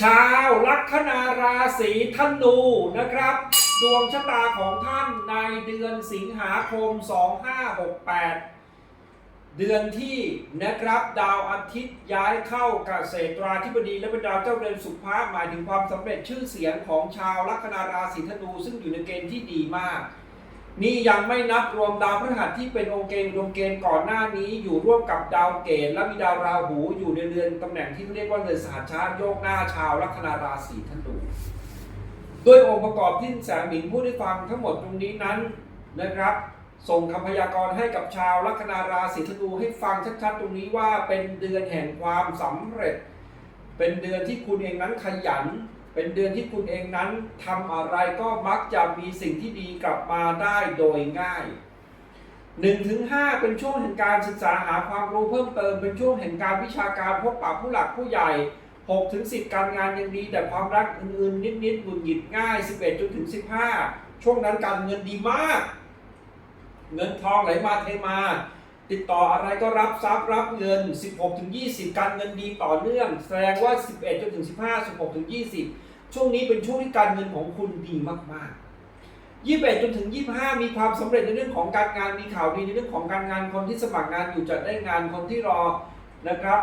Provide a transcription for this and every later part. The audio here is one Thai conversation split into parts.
ชาวลัคนาราศีธนูนะครับ ดวงชะตาของท่านในเดือนสิงหาคม 2568 เดือนที่นะครับดาวอาทิตย์ย้ายเข้ากเกษตราธิบดีและเป็นดาวเจ้าเรือนสุภาพหมายถึงความสำเร็จชื่อเสียงของชาวลัคนาราศีธนูซึ่งอยู่ในเกณฑ์ที่ดีมาก นี่ยังไม่นับรวมดาวพฤหัสที่เป็นองค์เกณฑ์ดวงเกณฑ์ก่อนหน้านี้อยู่ร่วมกับดาวเกณฑ์และมีดาวราหูอยู่ในเรือนตำแหน่งที่เรียกว่าเรือนสหัชชาติโยกหน้าชาวลัคนาราศีธนูด้วยองค์ประกอบที่แสงหมิงพูดให้ฟังทั้งหมดตรงนี้นั้นนะครับ ส่งคำพยากรณ์ให้กับชาวลัคนาราศีธนูให้ฟังชัดๆตรงนี้ว่าเป็นเดือนแห่งความสำเร็จ เป็นเดือนที่คุณเองนั้นขยัน เป็นเดือนที่คุณเองนั้นทำอะไรก็มักจะมีสิ่งที่ดีกลับมาได้โดยง่าย1ถึง5เป็นช่วงแห่งการศึกษาหาความรู้เพิ่มเติม เป็นช่วงแห่งการวิชาการพบปะผู้หลักผู้ใหญ่6ถึง10 การงานยังดี แต่ความรักอื่นๆนิดๆหงุดหงิดง่าย 11จนถึง15 ช่วงนั้นการเงินดีมาก เงินทองไหลมาเทมา ติดต่ออะไรก็รับทรัพย์รับเงิน 16ถึง20 การเงินดีต่อเนื่อง แสดงว่า 11จนถึง15 16ถึง20 ช่วงนี้เป็นช่วงที่การเงินของคุณดีมากๆ21จนถึง25มีความสำเร็จในเรื่องของการงานมีข่าวดีในเรื่องของการงานคนที่สมัครงานอยู่จะได้งานคนที่รอนะครับ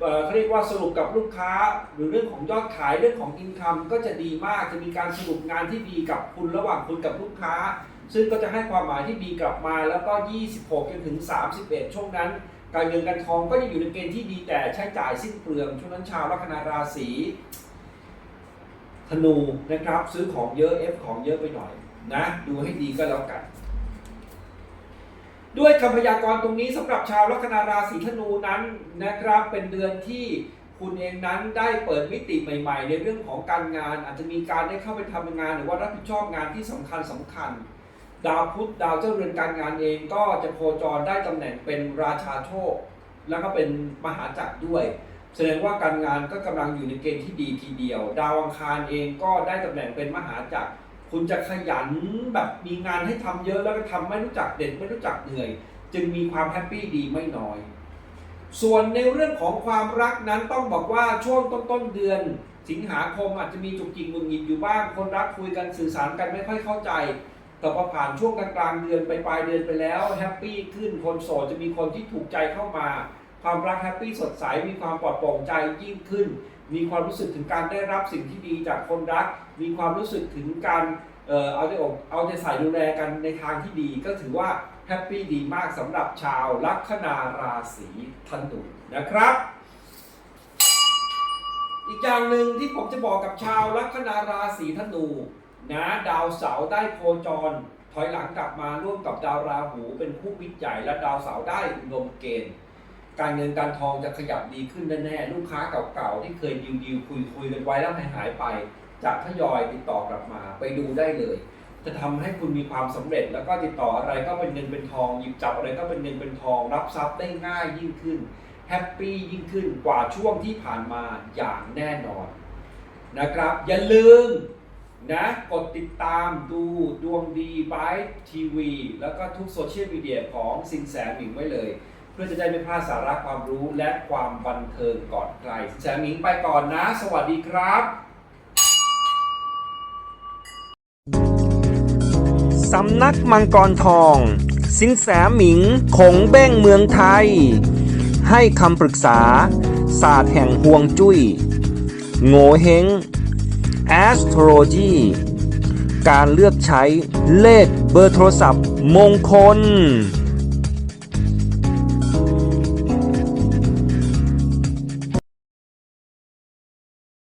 เอ่อเขาเรียกว่าสรุปกับลูกค้าหรือเรื่องของยอดขายเรื่องของอินคัมก็จะดีมากจะมีการสรุปงานที่ดีกับคุณระหว่างคุณกับลูกค้า ซึ่งก็จะให้ความหมายที่ดีกลับมาแล้วก็ 26จนถึง 31 ช่วงนั้น การเงินการทองก็จะอยู่ในเกณฑ์ที่ดีแต่ใช้จ่ายสิ้นเปลืองช่วงนั้นชาวลัคนาราศี ธนูนะครับ ซื้อของเยอะเอฟของเยอะไปหน่อยนะ ดูให้ดีก็แล้วกัน ด้วยคำพยากรณ์ตรงนี้สำหรับชาวลัคนาราศีธนูนั้นนะครับเป็นเดือนที่คุณเองนั้นได้เปิดมิติใหม่ ๆ ในเรื่องของการงาน อาจจะมีการได้เข้าไปทำงาน หรือว่ารับผิดชอบงานที่สำคัญสำคัญ ดาวพุธดาวเจ้าเรือนการงานเองก็จะโคจรได้ตำแหน่งเป็นราชาโชค แล้วก็เป็นมหาจักรด้วย แสดงว่าการงานก็กำลังอยู่ในเกณฑ์ที่ดีทีเดียว ดาวอังคารเองก็ได้ตำแหน่งเป็นมหาจักร คุณจะขยันแบบมีงานให้ทำเยอะแล้วก็ทำไม่รู้จักเด่นไม่รู้จักเหนื่อย จึงมีความแฮปปี้ดีไม่น้อย ส่วนในเรื่องของความรักนั้นต้องบอกว่าช่วงต้นต้นเดือน สิงหาคมอาจจะมีจุกจิกหงุดหงิดอยู่บ้าง คนรักคุยกันสื่อสารกันไม่ค่อยเข้าใจ แต่พอผ่านช่วงกลางๆเดือนไปปลายเดือนไปแล้วแฮปปี้ขึ้นคนโสดจะมีคนที่ถูกใจเข้ามา ความรักแฮปปี้สดใส มีความปลอดโปร่งใจยิ่งขึ้น มีความรู้สึกถึงการได้รับสิ่งที่ดีจากคนรัก มีความรู้สึกถึงการเอาใจอกเอาใจใส่ดูแลกันในทางที่ดี ก็ถือว่าแฮปปี้ดีมากสำหรับชาวลัคนาราศีธนูนะครับ อีกอย่างหนึ่งที่ผมจะบอกกับชาวลัคนาราศีธนูนะดาวเสาร์ได้โคจร ถอยหลังกลับมาร่วมกับดาวราหูเป็นคู่มิตรใหญ่และดาวเสาร์ได้ลมเกณฑ์ การเงินการทองจะขยับดีขึ้นแน่ๆลูกค้าเก่าๆที่เคยดิวดิวคุยคุยๆกันไว้แล้วหายหายไปจะทยอยติดต่อกลับมาไปดูได้เลย จะทำให้คุณมีความสำเร็จ แล้วก็ติดต่ออะไรก็เป็นเงินเป็นทองหยิบจับอะไรก็เป็นเงินเป็นทอง รับทรัพย์ได้ง่ายยิ่งขึ้นแฮปปี้ยิ่งขึ้นกว่าช่วงที่ผ่านมาอย่างแน่นอนนะครับ อย่าลืมนะกดติดตามดูดวงดีบายทีวี แล้วก็ทุกโซเชียลมีเดียของสินแสหมิงไว้เลย พื่อจะได้ไม่พลาดสาระความรู้และความบันเทิงก่อนใครสินแสมิงไปก่อนนะ สวัสดีครับ สำนักมังกรทอง สินแสหมิงคงเบ้งเมืองไทย ให้คำปรึกษา ศาสตร์แห่งห่วงจุย้ย โง่เฮง astrology การเลือกใช้เลขเบอร์โทรศัพท์มงคล